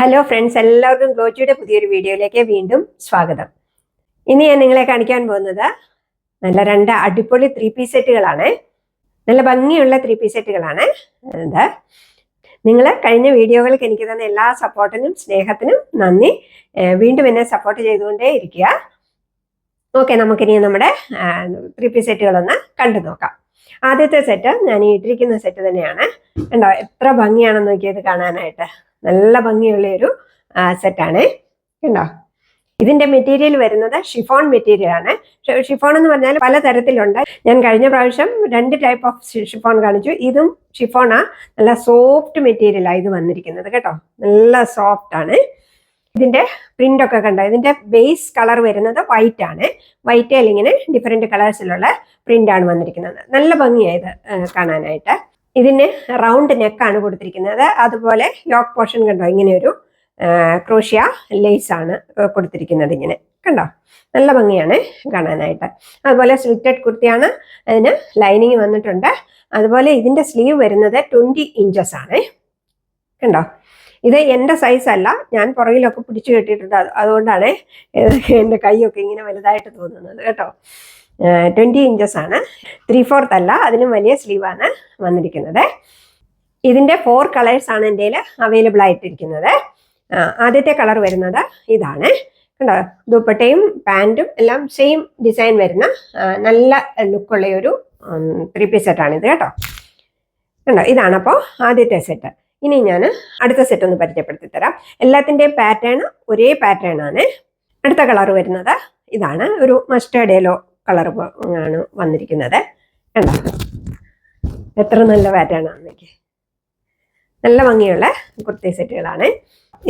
Hello friends എല്ലാവർക്കും ഗ്ലോജിയുടെ പുതിയൊരു വീഡിയോയിലേക്ക് വീണ്ടും സ്വാഗതം. ഇനി ഞാൻ നിങ്ങളെ കാണിക്കാൻ പോകുന്നത് നല്ല രണ്ട് അടിപൊളി ത്രീ പീസ് സെറ്റുകളാണ്. നല്ല ഭംഗിയുള്ള ത്രീ പീസ് സെറ്റുകളാണ്. ഇത് നിങ്ങൾ കഴിഞ്ഞ വീഡിയോകൾക്ക് എനിക്ക് തന്ന എല്ലാ സപ്പോർട്ടിനും സ്നേഹത്തിനും നന്ദി. വീണ്ടും എന്നെ സപ്പോർട്ട് ചെയ്തുകൊണ്ടേ ഇരിക്കുക. ഓക്കെ നമുക്കിനി നമ്മുടെ ത്രീ പീസ് സെറ്റുകളൊന്ന് കണ്ടു നോക്കാം. ആദ്യത്തെ സെറ്റ് ഞാൻ ഇട്ടിരിക്കുന്ന സെറ്റ് തന്നെയാണ്. ഉണ്ടോ എത്ര ഭംഗിയാണെന്ന് നോക്കിയത് കാണാനായിട്ട്. നല്ല ഭംഗിയുള്ള ഒരു സെറ്റാണ് കണ്ടോ? ഇതിന്റെ മെറ്റീരിയൽ വരുന്നത് ഷിഫോൺ മെറ്റീരിയൽ ആണ്. ഷിഫോൺ എന്ന് പറഞ്ഞാൽ പല തരത്തിലുണ്ട് ഞാൻ കഴിഞ്ഞ പ്രാവശ്യം രണ്ട് ടൈപ്പ് ഓഫ് ഷിഫോൺ കാണിച്ചു. ഇതും ഷിഫോണാ നല്ല സോഫ്റ്റ് മെറ്റീരിയലാണ് ഇത് വന്നിരിക്കുന്നത് കേട്ടോ. നല്ല സോഫ്റ്റ് ആണ്. ഇതിന്റെ പ്രിന്റ് ഒക്കെ കണ്ടോ? ഇതിന്റെ ബേസ് കളർ വരുന്നത് വൈറ്റ് ആണ്. വൈറ്റ് ഇങ്ങനെ ഡിഫറെന്റ് കളേഴ്സിലുള്ള പ്രിന്റ് ആണ് വന്നിരിക്കുന്നത്. നല്ല ഭംഗിയായത് കാണാനായിട്ട്. ഇതിന് റൗണ്ട് നെക്കാണ് കൊടുത്തിരിക്കുന്നത്. അതുപോലെ ലോക്ക് പോർഷൻ കണ്ടോ? ഇങ്ങനെ ഒരു ക്രോഷ്യ ലേസ് ആണ് കൊടുത്തിരിക്കുന്നത് ഇങ്ങനെ കണ്ടോ? നല്ല ഭംഗിയാണ് കാണാനായിട്ട്. അതുപോലെ സ്ലിറ്റഡ് കുർത്തിയാണ് അതിന് ലൈനിങ് വന്നിട്ടുണ്ട്. അതുപോലെ ഇതിന്റെ സ്ലീവ് വരുന്നത് ട്വന്റി ഇഞ്ചസ് ആണ്. കണ്ടോ? ഇത് എന്റെ സൈസ് അല്ല. ഞാൻ പുറകിലൊക്കെ പിടിച്ചു കെട്ടിയിട്ടുണ്ട്. അത് അതുകൊണ്ടാണ് എന്റെ കൈയൊക്കെ ഇങ്ങനെ വലുതായിട്ട് തോന്നുന്നത്. കേട്ടോ? ട്വന്റി ഇഞ്ചസ് ആണ്. ത്രീ ഫോർത്ത് അല്ല അതിലും വലിയ സ്ലീവാണ് വന്നിരിക്കുന്നത്. ഇതിന്റെ ഫോർ കളേഴ്സ് ആണ് എന്റെ അവൈലബിൾ ആയിട്ടിരിക്കുന്നത്. ആദ്യത്തെ കളർ വരുന്നത് ഇതാണ്. കണ്ടോ? ദുപ്പട്ടയും പാന്റും എല്ലാം സെയിം ഡിസൈൻ വരുന്ന നല്ല ലുക്കുള്ള ഒരു ത്രീ പീസ് സെറ്റാണ് ഇത് കേട്ടോ. കണ്ടോ? ഇതാണ് അപ്പോൾ ആദ്യത്തെ സെറ്റ് ഇനി ഞാൻ അടുത്ത സെറ്റ് ഒന്ന് പരിചയപ്പെടുത്തി തരാം. എല്ലാത്തിന്റെയും പാറ്റേൺ ഒരേ പാറ്റേൺ ആണ്. അടുത്ത കളർ വരുന്നത് ഇതാണ്. ഒരു മസ്റ്റേർഡ് യെല്ലോ കളർ ആണ് വന്നിരിക്കുന്നത്. കണ്ടോ? എത്ര നല്ല പാറ്റേൺ ആണെന്നൊക്കെ നല്ല ഭംഗിയുള്ള കുർത്തി സെറ്റുകളാണ്.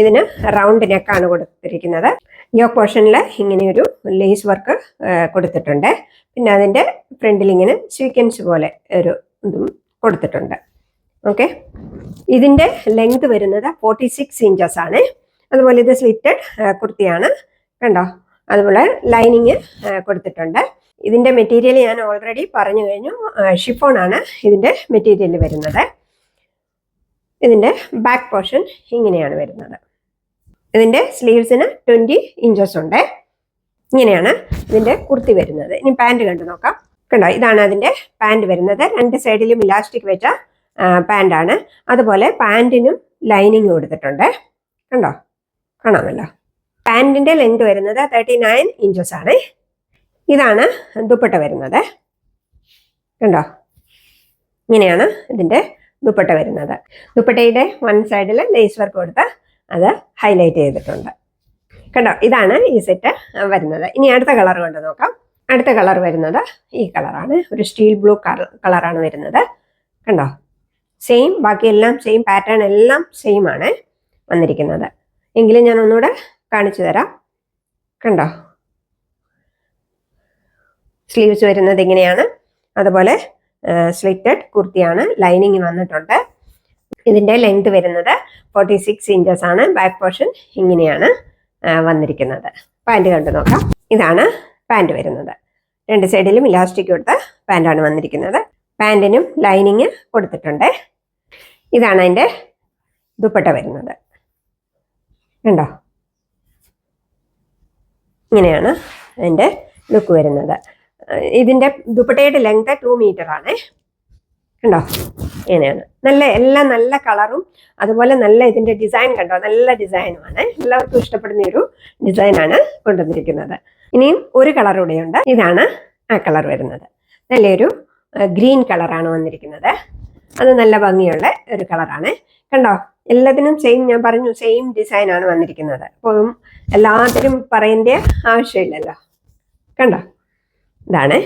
ഇതിന് റൗണ്ട് നെക്കാണ് കൊടുത്തിരിക്കുന്നത്. യോ പോർഷനിൽ ഇങ്ങനെ ഒരു ലേസ് വർക്ക് കൊടുത്തിട്ടുണ്ട്. പിന്നെ അതിന്റെ ഫ്രണ്ടിൽ ഇങ്ങനെ സ്വീക്വൻസ് പോലെ ഒരു ഇതും കൊടുത്തിട്ടുണ്ട്. ഓക്കെ? ഇതിന്റെ ലെങ്ത് വരുന്നത് ഫോർട്ടി സിക്സ് ഇഞ്ചസ് ആണ്. അതുപോലെ ഇത് സ്ലിറ്റഡ് കുർത്തിയാണ്. കണ്ടോ? അതുപോലെ ലൈനിങ് കൊടുത്തിട്ടുണ്ട്. ഇതിന്റെ മെറ്റീരിയൽ ഞാൻ ഓൾറെഡി പറഞ്ഞു കഴിഞ്ഞു. ഷിഫോൺ ആണ് ഇതിന്റെ മെറ്റീരിയൽ വരുന്നത്. ഇതിന്റെ ബാക്ക് പോർഷൻ ഇങ്ങനെയാണ് വരുന്നത്. ഇതിന്റെ സ്ലീവ്സിന് ട്വന്റി ഇഞ്ചസ് ഉണ്ട്. ഇങ്ങനെയാണ് ഇതിന്റെ കുർത്തി വരുന്നത്. ഇനി പാന്റ് കണ്ടു നോക്കാം. കണ്ടോ? ഇതാണ് അതിന്റെ പാന്റ് വരുന്നത്. രണ്ട് സൈഡിലും ഇലാസ്റ്റിക് വെച്ച പാന്റാണ് അതുപോലെ പാന്റിനും ലൈനിങ് കൊടുത്തിട്ടുണ്ട് കണ്ടോ? കാണാമല്ലോ. പാന്റിന്റെ ലെങ്ത് വരുന്നത് തേർട്ടി നയൻ ഇഞ്ചസ് ആണ്. ഇതാണ് ദുപ്പട്ട വരുന്നത്. കണ്ടോ? ഇങ്ങനെയാണ് ഇതിന്റെ ദുപ്പട്ട വരുന്നത്. ദുപ്പട്ടയുടെ വൺ സൈഡിൽ ലേസ് വർക്ക് കൊടുത്ത് അത് ഹൈലൈറ്റ് ചെയ്തിട്ടുണ്ട്. കണ്ടോ? ഇതാണ് ഈ സെറ്റ് വരുന്നത്. ഇനി അടുത്ത കളർ കൊണ്ട് നോക്കാം. അടുത്ത കളർ വരുന്നത് ഈ കളറാണ് ഒരു സ്റ്റീൽ ബ്ലൂ കളറാണ് വരുന്നത്. കണ്ടോ? സെയിം ബാക്കിയെല്ലാം സെയിം പാറ്റേൺ എല്ലാം സെയിം ആണ് വന്നിരിക്കുന്നത്. എങ്കിലും ഞാൻ ഒന്നുകൂടെ കാണിച്ചു തരാം. കണ്ടോ? സ്ലീവ്സ് വരുന്നത് ഇങ്ങനെയാണ്. അതുപോലെ സ്ലിറ്റഡ് കുർത്തിയാണ്. ലൈനിങ് വന്നിട്ടുണ്ട്. ഇതിന്റെ ലെങ്ത് വരുന്നത് ഫോർട്ടി സിക്സ് ഇഞ്ചസ് ആണ്. ബാക്ക് പോർഷൻ ഇങ്ങനെയാണ് വന്നിരിക്കുന്നത്. പാന്റ് കണ്ടു നോക്കാം. ഇതാണ് പാന്റ് വരുന്നത്. രണ്ട് സൈഡിലും ഇലാസ്റ്റിക് കൊടുത്ത പാന്റാണ് വന്നിരിക്കുന്നത്. പാന്റിനും ലൈനിങ് കൊടുത്തിട്ടുണ്ട്. ഇതാണ് അതിന്റെ ദുപ്പട്ട വരുന്നത്. കണ്ടോ? ഇങ്ങനെയാണ് അതിന്റെ ലുക്ക് വരുന്നത്. ഇതിന്റെ ദുപ്പട്ടയുടെ ലെങ്ത് ടു മീറ്റർ ആണ്. കണ്ടോ? ഇങ്ങനെയാണ്. നല്ല എല്ലാം നല്ല കളറും അതുപോലെ നല്ല ഇതിന്റെ ഡിസൈൻ കണ്ടോ? നല്ല ഡിസൈനുമാണ് എല്ലാവർക്കും ഇഷ്ടപ്പെടുന്ന ഒരു ഡിസൈനാണ് കൊണ്ടുവന്നിരിക്കുന്നത്. ഇനിയും ഒരു കളർ കൂടെയുണ്ട്. ഇതാണ് ആ കളർ വരുന്നത്. നല്ലൊരു ഗ്രീൻ കളറാണ് വന്നിരിക്കുന്നത്. അത് നല്ല ഭംഗിയുള്ള ഒരു കളറാണ് കണ്ടോ? എല്ലാത്തിനും സെയിം ഞാൻ പറഞ്ഞു സെയിം ഡിസൈനാണ് വന്നിരിക്കുന്നത്. അപ്പം എല്ലാത്തിനും പറയേണ്ട ആവശ്യമില്ലല്ലോ. കണ്ടോ? ഇതാണ്.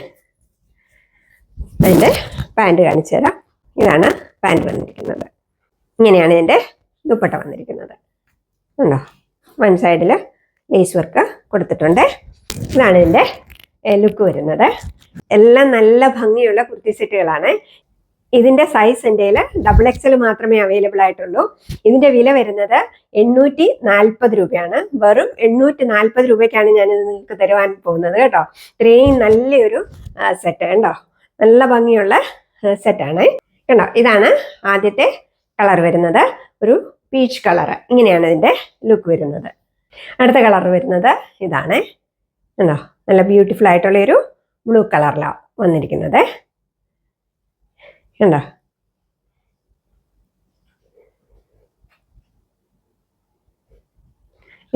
അതിന്റെ പാന്റ് കാണിച്ചു തരാം. ഇതാണ് പാന്റ് വന്നിരിക്കുന്നത്. ഇങ്ങനെയാണ് ഇതിന്റെ ദുപ്പട്ട വന്നിരിക്കുന്നത്. ഉണ്ടോ? വൺ സൈഡിൽ ലേസ് വർക്ക് കൊടുത്തിട്ടുണ്ട്. ഇതാണ് ഇതിന്റെ ലുക്ക് വരുന്നത്. എല്ലാം നല്ല ഭംഗിയുള്ള കുർത്തി സെറ്റുകളാണ് ഇതിന്റെ സൈസ് എന്റെ ഡബിൾ എക്സൽ മാത്രമേ അവൈലബിൾ ആയിട്ടുള്ളൂ. ഇതിന്റെ വില വരുന്നത് എണ്ണൂറ്റി നാൽപ്പത് രൂപയാണ്. വെറും എണ്ണൂറ്റി നാൽപ്പത് രൂപയ്ക്കാണ് ഞാൻ ഇത് നിങ്ങൾക്ക് തരുവാൻ പോകുന്നത് കേട്ടോ. ഇത്രയും നല്ലൊരു സെറ്റ് കണ്ടോ? നല്ല ഭംഗിയുള്ള സെറ്റാണ് കണ്ടോ? ഇതാണ് ആദ്യത്തെ കളർ വരുന്നത്. ഒരു പീച്ച് കളർ ഇങ്ങനെയാണ് ഇതിന്റെ ലുക്ക് വരുന്നത്. അടുത്ത കളർ വരുന്നത് ഇതാണ്. കണ്ടോ? നല്ല ബ്യൂട്ടിഫുൾ ആയിട്ടുള്ള ഒരു ബ്ലൂ കളറിലാണ് വന്നിരിക്കുന്നത്. കണ്ടോ?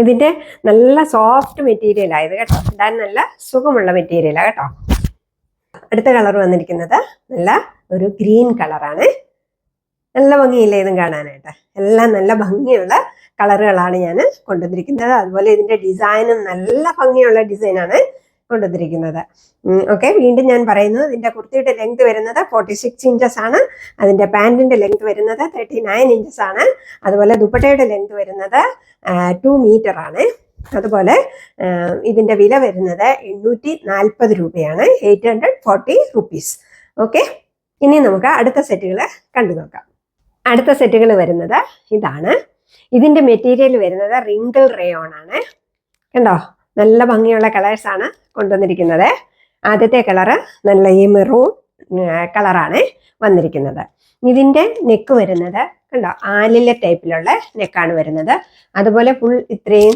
ഇതിന്റെ നല്ല സോഫ്റ്റ് മെറ്റീരിയൽ ആയത് കേട്ടോ ഇടാൻ നല്ല സുഖമുള്ള മെറ്റീരിയലാണ് കേട്ടോ. അടുത്ത കളർ വന്നിരിക്കുന്നത് നല്ല ഒരു ഗ്രീൻ കളറാണ് നല്ല ഭംഗിയില്ലേ ഇതും കാണാനായിട്ട്? എല്ലാം നല്ല ഭംഗിയുള്ള കളറുകളാണ് ഞാൻ കൊണ്ടുവന്നിരിക്കുന്നത്. അതുപോലെ ഇതിന്റെ ഡിസൈനും നല്ല ഭംഗിയുള്ള ഡിസൈനാണ് കൊണ്ടുവന്നിരിക്കുന്നത്. ഓക്കെ വീണ്ടും ഞാൻ പറയുന്നു ഇതിന്റെ കുർത്തിയുടെ ലെങ്ത് വരുന്നത് ഫോർട്ടി സിക്സ് ഇഞ്ചസ് ആണ്. അതിന്റെ പാൻറിന്റെ ലെങ്ത് വരുന്നത് തേർട്ടി നയൻ ഇഞ്ചസ് ആണ്. അതുപോലെ ദുപ്പട്ടയുടെ ലെങ്ത് വരുന്നത് ടു മീറ്റർ ആണ്. അതുപോലെ ഇതിന്റെ വില വരുന്നത് എണ്ണൂറ്റി നാൽപ്പത് രൂപയാണ് eight hundred forty rupees okay ഇനി നമുക്ക് അടുത്ത സെറ്റുകൾ കണ്ടു നോക്കാം. അടുത്ത സെറ്റുകൾ വരുന്നത് ഇതാണ്. ഇതിന്റെ മെറ്റീരിയൽ വരുന്നത് റിങ്കിൾ റേയോൺ ആണ്. കണ്ടോ? നല്ല ഭംഗിയുള്ള കളേഴ്സാണ് കൊണ്ടുവന്നിരിക്കുന്നത്. ആദ്യത്തെ കളറ് നല്ല ഈ മെറൂൺ കളറാണ് വന്നിരിക്കുന്നത്. ഇതിന്റെ നെക്ക് വരുന്നത് കണ്ടോ? ആലിലെ ടൈപ്പിലുള്ള നെക്കാണ് വരുന്നത്. അതുപോലെ ഫുൾ ഇത്രയും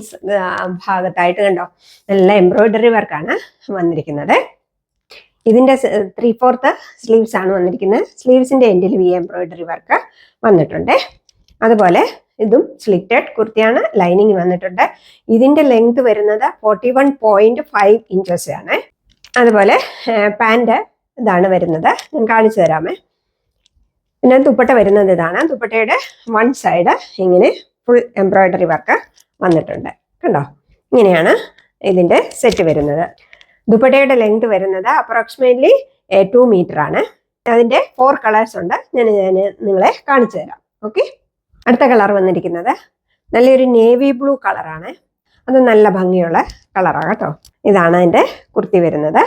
ഭാഗത്തായിട്ട് കണ്ടോ? നല്ല എംബ്രോയിഡറി വർക്കാണ് വന്നിരിക്കുന്നത്. ഇതിന്റെ ത്രീ ഫോർത്ത് സ്ലീവ്സ് ആണ് വന്നിരിക്കുന്നത്. സ്ലീവ്സിന്റെ എൻഡിൽ ഈ എംബ്രോയിഡറി വർക്ക് വന്നിട്ടുണ്ട്. അതുപോലെ ഇതും സ്ലിറ്റഡ് കുർത്തിയാണ് ലൈനിങ് വന്നിട്ടുണ്ട്. ഇതിന്റെ ലെങ്ത് വരുന്നത് forty one point five inches ആണ്. അതുപോലെ പാന്റ് ഇതാണ് വരുന്നത്. ഞാൻ കാണിച്ചു തരാമേ. പിന്നെ ദുപ്പട്ട വരുന്നത് ഇതാണ്. ദുപ്പട്ടയുടെ വൺ സൈഡ് ഇങ്ങനെ ഫുൾ എംബ്രോയ്ഡറി വർക്ക് വന്നിട്ടുണ്ട്. കണ്ടോ? ഇങ്ങനെയാണ് ഇതിന്റെ സെറ്റ് വരുന്നത്. ദുപ്പട്ടയുടെ ലെങ്ത് വരുന്നത് അപ്രോക്സിമേറ്റ്ലി ടു മീറ്റർ ആണ്. അതിന്റെ ഫോർ കളേഴ്സ് ഉണ്ട്. ഞാൻ ഞാൻ നിങ്ങളെ കാണിച്ചു തരാം. ഓക്കെ അടുത്ത കളർ വന്നിരിക്കുന്നത്. നല്ലൊരു നേവി ബ്ലൂ കളറാണ്. അത് നല്ല ഭംഗിയുള്ള കളറാണ് കേട്ടോ. ഇതാണ് അതിന്റെ കുർത്തി വരുന്നത്.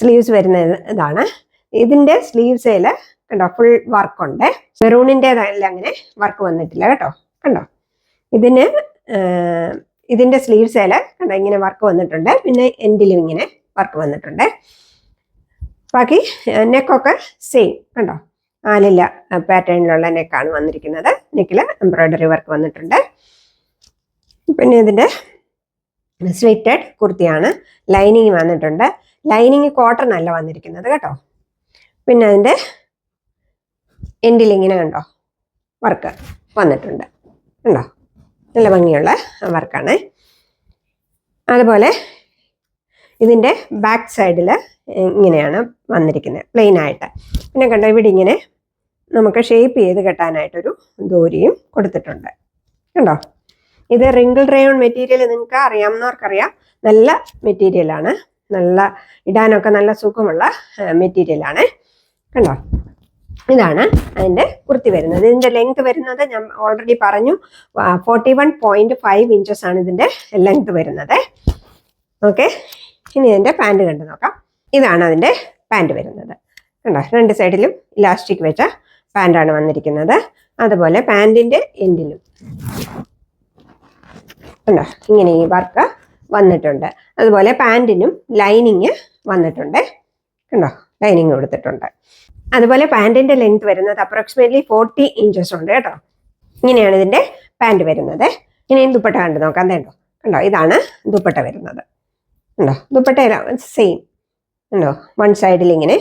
സ്ലീവ്സ് വരുന്ന ഇതാണ്. ഇതിന്റെ സ്ലീവ്സിൽ കണ്ടോ ഫുൾ വർക്കുണ്ട്. മെറൂണിന്റെതല്ല അങ്ങനെ വർക്ക് വന്നിട്ടില്ല കേട്ടോ. കണ്ടോ? ഇതിന് ഇതിന്റെ സ്ലീവ്സിൽ കണ്ടോ ഇങ്ങനെ വർക്ക് വന്നിട്ടുണ്ട്. പിന്നെ എൻഡിലും ഇങ്ങനെ വർക്ക് വന്നിട്ടുണ്ട്. ബാക്കി നെക്കൊക്കെ സെയിം കണ്ടോ? ആലില്ല പാറ്റേണിലുള്ള നെക്കാണ് വന്നിരിക്കുന്നത് നെക്കിൽ എംബ്രോയിഡറി വർക്ക് വന്നിട്ടുണ്ട്. പിന്നെ ഇതിന്റെ സ്ലിറ്റഡ് കുർത്തിയാണ്. ലൈനിങ് വന്നിട്ടുണ്ട്. ലൈനിങ് കോട്ടൺ അല്ല വന്നിരിക്കുന്നത് കേട്ടോ. പിന്നെ അതിന്റെ എൻഡിൽ കണ്ടോ? വർക്ക് വന്നിട്ടുണ്ട്. കണ്ടോ? നല്ല ഭംഗിയുള്ള വർക്കാണ് അതുപോലെ ഇതിന്റെ ബാക്ക് സൈഡിൽ ഇങ്ങനെയാണ് വന്നിരിക്കുന്നത് പ്ലെയിൻ ആയിട്ട്. പിന്നെ കണ്ട ഇവിടെ ഇങ്ങനെ നമുക്ക് ഷേപ്പ് ചെയ്ത് കെട്ടാനായിട്ടൊരു ദോരിയും കൊടുത്തിട്ടുണ്ട്. കണ്ടോ? ഇത് റിങ്കിൾ റയോൺ മെറ്റീരിയൽ നിങ്ങൾക്ക് അറിയാവുന്നവർക്കറിയാം. നല്ല മെറ്റീരിയലാണ് നല്ല ഇടാനൊക്കെ നല്ല സുഖമുള്ള മെറ്റീരിയലാണ് കണ്ടോ? ഇതാണ് അതിന്റെ കുർത്തി വരുന്നത്. ഇതിന്റെ ലെങ്ത് വരുന്നത് ഞാൻ ഓൾറെഡി പറഞ്ഞു. Forty one point five inches ആണ് ഇതിന്റെ ലെങ്ത് വരുന്നത്. ഓക്കെ ഇനി ഇതിന്റെ പാന്റ് കണ്ടു നോക്കാം. ഇതാണ് അതിന്റെ പാന്റ് വരുന്നത്. കണ്ടോ? രണ്ട് സൈഡിലും ഇലാസ്റ്റിക് വെച്ച പാന്റാണ് വന്നിരിക്കുന്നത്. അതുപോലെ പാന്റിന്റെ എൻഡിലും കണ്ടോ? ഇങ്ങനെ ഈ വർക്ക് വന്നിട്ടുണ്ട്. അതുപോലെ പാന്റിനും ലൈനിങ് വന്നിട്ടുണ്ട്. കണ്ടോ? ലൈനിങ് കൊടുത്തിട്ടുണ്ട്. അതുപോലെ പാന്റിന്റെ ലെങ്ത് വരുന്നത് അപ്രോക്സിമേറ്റ്ലി ഫോർട്ടി ഇഞ്ചസ് ഉണ്ട് കേട്ടോ. ഇങ്ങനെയാണ് ഇതിന്റെ പാന്റ് വരുന്നത്. ഇനി ദുപ്പട്ട കണ്ടു നോക്കാം. കണ്ടോ? ഇതാണ് ദുപ്പട്ട വരുന്നത്. കണ്ടോ? ദുപ്പട്ട സെയിം കണ്ടോ വൺ സൈഡിൽ ഇങ്ങനെ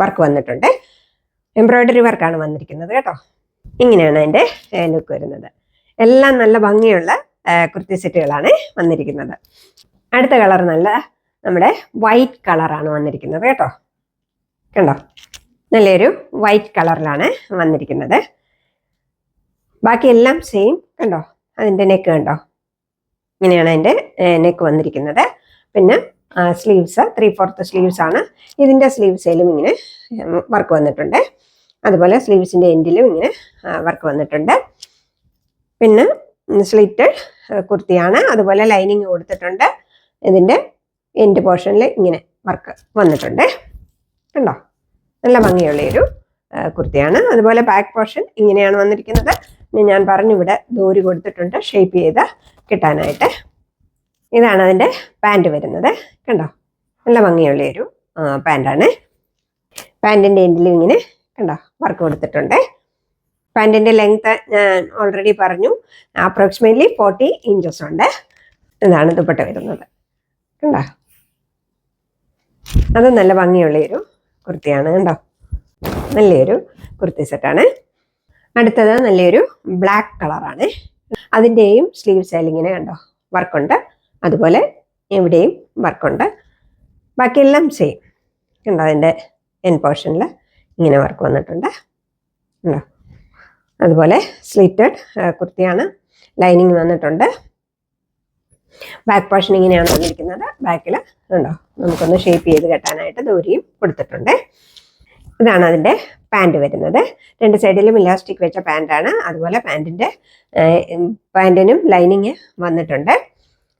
വർക്ക് വന്നിട്ടുണ്ട്. എംബ്രോയിഡറി വർക്കാണ് വന്നിരിക്കുന്നത് കേട്ടോ. ഇങ്ങനെയാണ് അതിന്റെ ലുക്ക് വരുന്നത്. എല്ലാം നല്ല ഭംഗിയുള്ള കുർത്തി സെറ്റുകളാണ് വന്നിരിക്കുന്നത്. അടുത്ത കളർ നല്ല നമ്മുടെ വൈറ്റ് കളറാണ് വന്നിരിക്കുന്നത് കേട്ടോ. കണ്ടോ? നല്ലൊരു വൈറ്റ് കളറിലാണ് വന്നിരിക്കുന്നത്. ബാക്കിയെല്ലാം സെയിം കണ്ടോ? അതിന്റെ നെക്ക് കണ്ടോ? ഇങ്ങനെയാണ് അതിന്റെ നെക്ക് വന്നിരിക്കുന്നത്. പിന്നെ സ്ലീവ്സ് ത്രീ ഫോർത്ത് സ്ലീവ്സ് ആണ്. ഇതിന്റെ സ്ലീവ്സിലും ഇങ്ങനെ വർക്ക് വന്നിട്ടുണ്ട്. അതുപോലെ സ്ലീവ്സിന്റെ എൻഡിലും ഇങ്ങനെ വർക്ക് വന്നിട്ടുണ്ട്. പിന്നെ സ്ലിറ്റഡ് കുർത്തിയാണ്. അതുപോലെ ലൈനിങ് കൊടുത്തിട്ടുണ്ട്. ഇതിന്റെ എൻഡ് പോർഷനിൽ ഇങ്ങനെ വർക്ക് വന്നിട്ടുണ്ട്. കണ്ടോ? നല്ല ഭംഗിയുള്ള ഒരു കുർത്തിയാണ്. അതുപോലെ ബാക്ക് പോർഷൻ ഇങ്ങനെയാണ് വന്നിരിക്കുന്നത്. ഞാൻ പറഞ്ഞു ഇവിടെ ദൂരി കൊടുത്തിട്ടുണ്ട്. ഷേപ്പ് ചെയ്ത് കിട്ടാനായിട്ട്. ഇതാണ് അതിന്റെ പാന്റ് വരുന്നത്. കണ്ടോ? നല്ല ഭംഗിയുള്ള ഒരു പാന്റാണ് പാന്റിന്റെ എൻഡിലും ഇങ്ങനെ കണ്ടോ? വർക്ക് കൊടുത്തിട്ടുണ്ട്. പാന്റിന്റെ ലെങ്ത്ത് ഞാൻ ഓൾറെഡി പറഞ്ഞു. അപ്രോക്സിമേറ്റ്ലി ഫോർട്ടി ഇഞ്ചസ് ഉണ്ട്. ഇതാണ് ദുപ്പട്ട വരുന്നത്. കണ്ടോ? അത് നല്ല ഭംഗിയുള്ള ഒരു കുർത്തിയാണ് കണ്ടോ? നല്ലൊരു കുർത്തി സെറ്റാണ് അടുത്തത് നല്ലൊരു ബ്ലാക്ക് കളറാണ് അതിന്റെയും സ്ലീവ് സൈലിങ്ങിനെ കണ്ടോ? വർക്കുണ്ട് അതുപോലെ ഇവിടെയും വർക്കുണ്ട് ബാക്കിയെല്ലാം സെയിം കണ്ടോ അതിന്റെ എൻ പോർഷനിൽ ഇങ്ങനെ വർക്ക് വന്നിട്ടുണ്ട്. കണ്ടോ? അതുപോലെ സ്ലിറ്റഡ് കുർത്തിയാണ് ലൈനിങ് വന്നിട്ടുണ്ട്. ബാക്ക് പോർഷൻ ഇങ്ങനെയാണ് വന്നിരിക്കുന്നത്. ബാക്കിൽ ഉണ്ടോ നമുക്കൊന്ന് ഷേപ്പ് ചെയ്ത് കെട്ടാനായിട്ട് ദൂരിയും കൊടുത്തിട്ടുണ്ട്. ഇതാണ് അതിന്റെ പാന്റ് വരുന്നത്. രണ്ട് സൈഡിലും ഇലാസ്റ്റിക് വെച്ച പാന്റാണ് അതുപോലെ പാന്റിന്റെ പാന്റിനും ലൈനിങ് വന്നിട്ടുണ്ട്.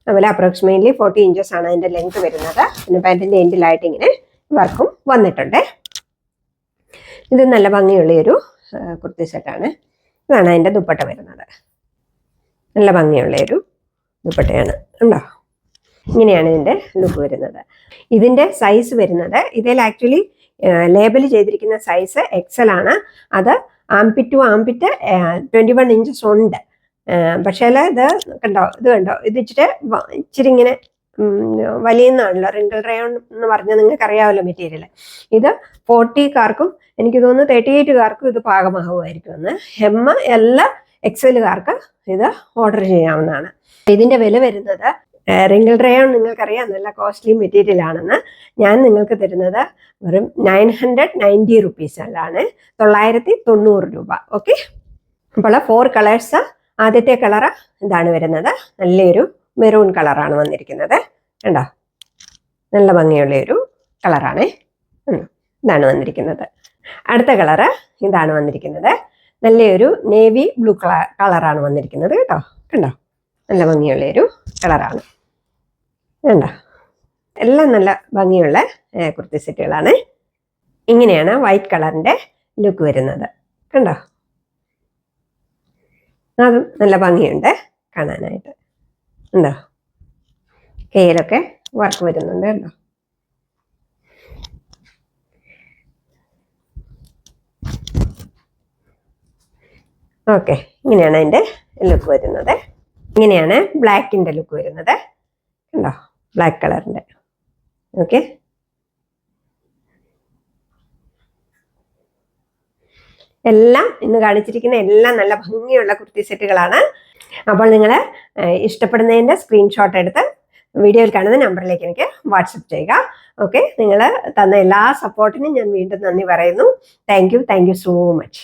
അതുപോലെ അപ്രോക്സിമേറ്റ്ലി ഫോർട്ടി ഇഞ്ചസ് ആണ് അതിന്റെ ലെങ്ത് വരുന്നത്. പിന്നെ പാന്റിന്റെ എൻഡിലായിട്ട് ഇങ്ങനെ വർക്കും വന്നിട്ടുണ്ട്. ഇത് നല്ല ഭംഗിയുള്ള ഒരു കുർത്തി സെറ്റാണ് ഇതാണ് അതിന്റെ ദുപ്പട്ട വരുന്നത്. നല്ല ഭംഗിയുള്ള ഒരു ദുപ്പട്ടയാണ്. ഉണ്ടോ? ഇങ്ങനെയാണ് ഇതിന്റെ ലുക്ക് വരുന്നത്. ഇതിന്റെ സൈസ് വരുന്നത് ഇതിൽ ആക്ച്വലി ലേബൽ ചെയ്തിരിക്കുന്ന സൈസ് എക്സൽ ആണ്. അത് armpit to armpit twenty one inches ഉണ്ട്. പക്ഷേ ഇത് കണ്ടോ ഇത് കണ്ടോ ഇത് ഇച്ചിരി ഇച്ചിരി ഇങ്ങനെ വലിയെന്നാണല്ലോ റിങ്കിൾ റയോൺ എന്ന് പറഞ്ഞാൽ നിങ്ങൾക്ക് അറിയാമല്ലോ മെറ്റീരിയൽ ഇത് ഫോർട്ടിക്കാർക്കും എനിക്ക് തോന്നുന്നു തേർട്ടി എയ്റ്റുകാർക്കും ഇത് പാകമാകുമായിരിക്കും എന്ന്. ഹെമ്മ എല്ലാ എക്സലുകാർക്ക് ഇത് ഓർഡർ ചെയ്യാവുന്നതാണ്. ഇതിന്റെ വില വരുന്നത് റിങ്കിൾ റയോൺ നിങ്ങൾക്കറിയാം നല്ല കോസ്റ്റ്ലി മെറ്റീരിയൽ ആണെന്ന്. ഞാൻ നിങ്ങൾക്ക് തരുന്നത് വെറും നയൻ ഹൺഡ്രഡ് നയന്റി റുപ്പീസിലാണ് തൊള്ളായിരത്തി തൊണ്ണൂറ് രൂപ. ഓക്കെ അപ്പോൾ ഫോർ കളേഴ്സ് ആദ്യത്തെ കളറ് ഇതാണ് വരുന്നത്. നല്ലൊരു മെറൂൺ കളറാണ് വന്നിരിക്കുന്നത്. കണ്ടോ? നല്ല ഭംഗിയുള്ള ഒരു കളറാണ് ഇതാണ് വന്നിരിക്കുന്നത്. അടുത്ത കളറ് ഇതാണ് വന്നിരിക്കുന്നത്. നല്ലൊരു നേവി ബ്ലൂ കളർ കളറാണ് വന്നിരിക്കുന്നത് കേട്ടോ. കണ്ടോ? നല്ല ഭംഗിയുള്ള ഒരു കളറാണ് കണ്ടോ? എല്ലാം നല്ല ഭംഗിയുള്ള കുർത്തി സെറ്റുകളാണ്. ഇങ്ങനെയാണ് വൈറ്റ് കളറിന്റെ ലുക്ക് വരുന്നത്. കണ്ടോ? അതും നല്ല ഭംഗിയുണ്ട് കാണാനായിട്ട്. ഉണ്ടോ? കയ്യിലൊക്കെ വർക്ക് വരുന്നുണ്ട് കേട്ടോ ഓക്കെ ഇങ്ങനെയാണ് അതിന്റെ ലുക്ക് വരുന്നത്. ഇങ്ങനെയാണ് ബ്ലാക്കിന്റെ ലുക്ക് വരുന്നത്. ഉണ്ടോ ബ്ലാക്ക് കളറിന്റെ ഓക്കെ എല്ലാം ഇന്ന് കാണിച്ചിരിക്കുന്ന എല്ലാം നല്ല ഭംഗിയുള്ള കുർത്തി സെറ്റുകളാണ്. അപ്പോൾ നിങ്ങൾ ഇഷ്ടപ്പെടുന്നതിന്റെ സ്ക്രീൻഷോട്ട് എടുത്ത് വീഡിയോയിൽ കാണുന്ന നമ്പറിലേക്ക് എനിക്ക് വാട്സപ്പ് ചെയ്യുക. ഓക്കെ നിങ്ങൾ തന്ന എല്ലാ സപ്പോർട്ടിനും ഞാൻ വീണ്ടും നന്ദി പറയുന്നു. Thank you so much